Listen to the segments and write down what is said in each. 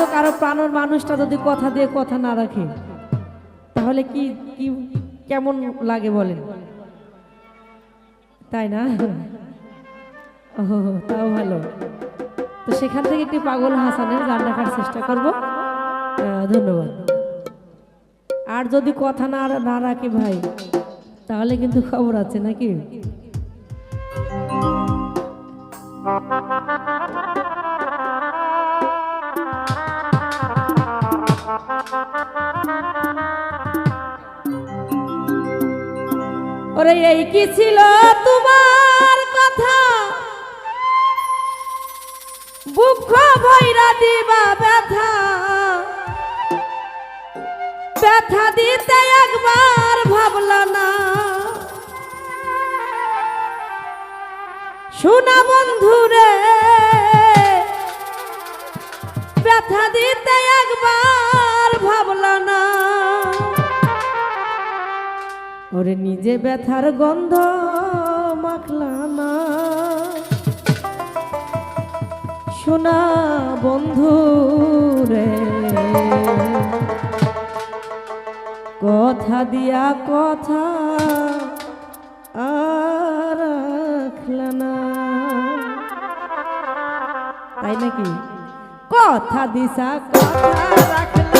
তো কারও প্রাণের মানুষটা যদি কথা দিয়ে কথা না রাখে, তাহলে কি কি, কেমন লাগে বলেন? তাই না? ও, তাও ভালো। তো সেখান থেকে একটি পাগল হাসানের গান রাখার চেষ্টা করব। ধন্যবাদ। আর যদি কথা না না রাখে ভাই, তাহলে কিন্তু খবর আছে নাকি? ওরে, এই কি ছিল তোমার কথা? বুক ভৈরা দিবা ব্যথা। ব্যথা দিতে একবার ভাবলা না। শোনা বন্ধুরে ব্যথা দিতে একবার ভাবলা না। ওরে নিজে ব্যথার গন্ধ মাখলা না। শোনা বন্ধু রে, কথা দিয়া কথা আর না। তাই নাকি? কথা দিশা কথা রাখলা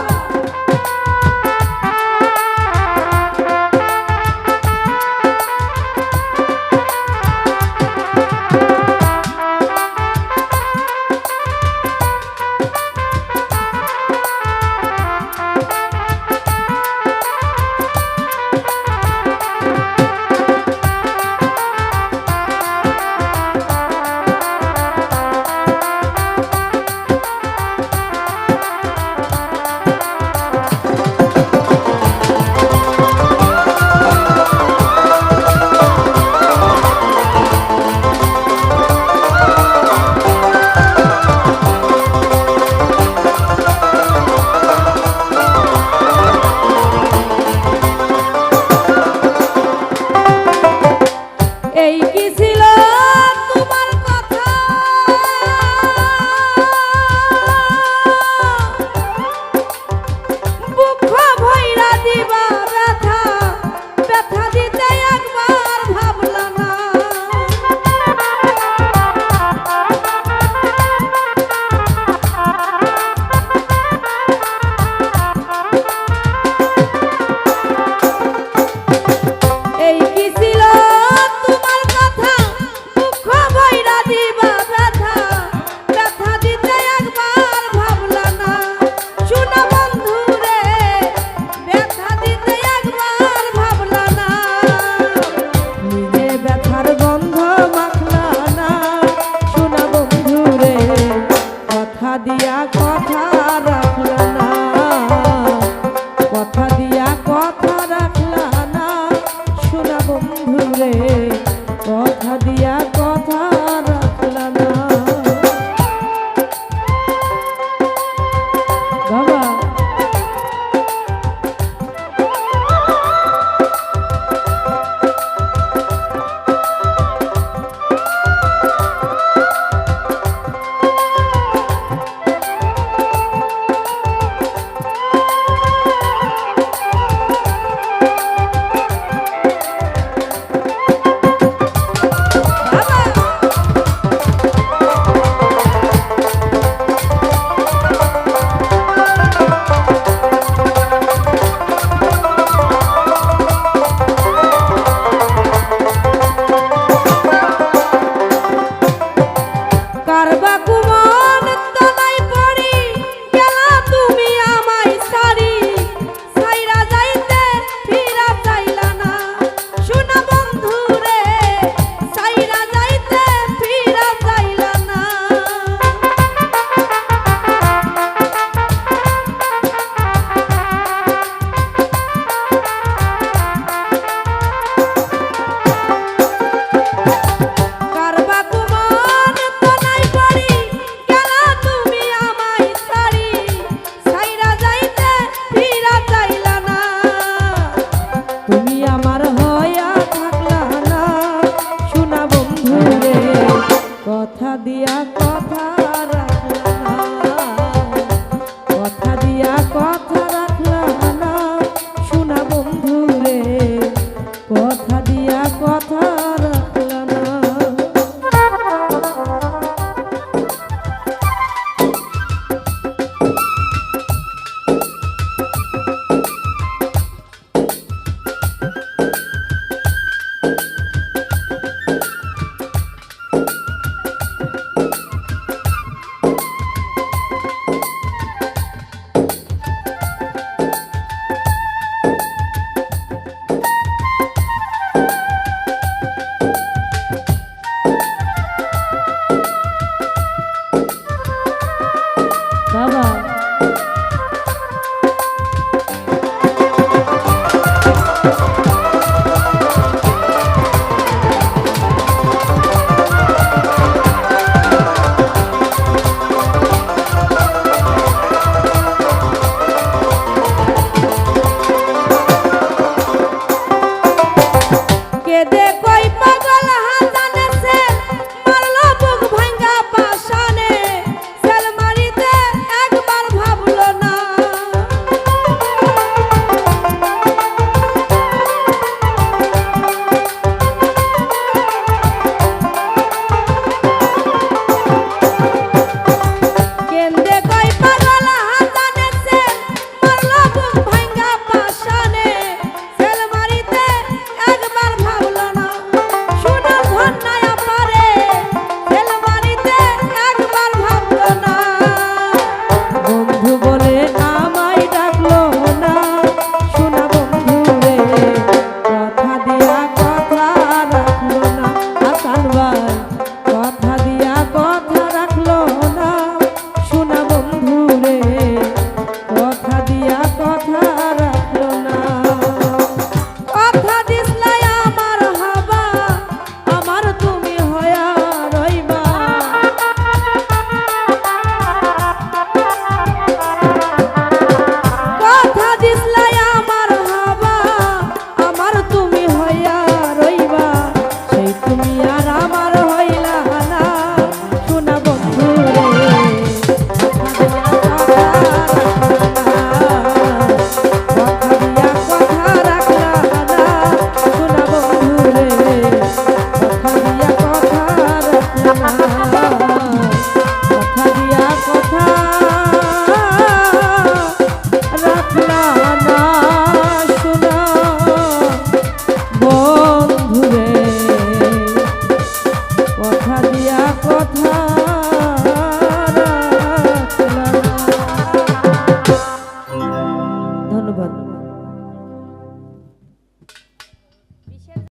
বন্ধুরে। কথা রাখলা 爸爸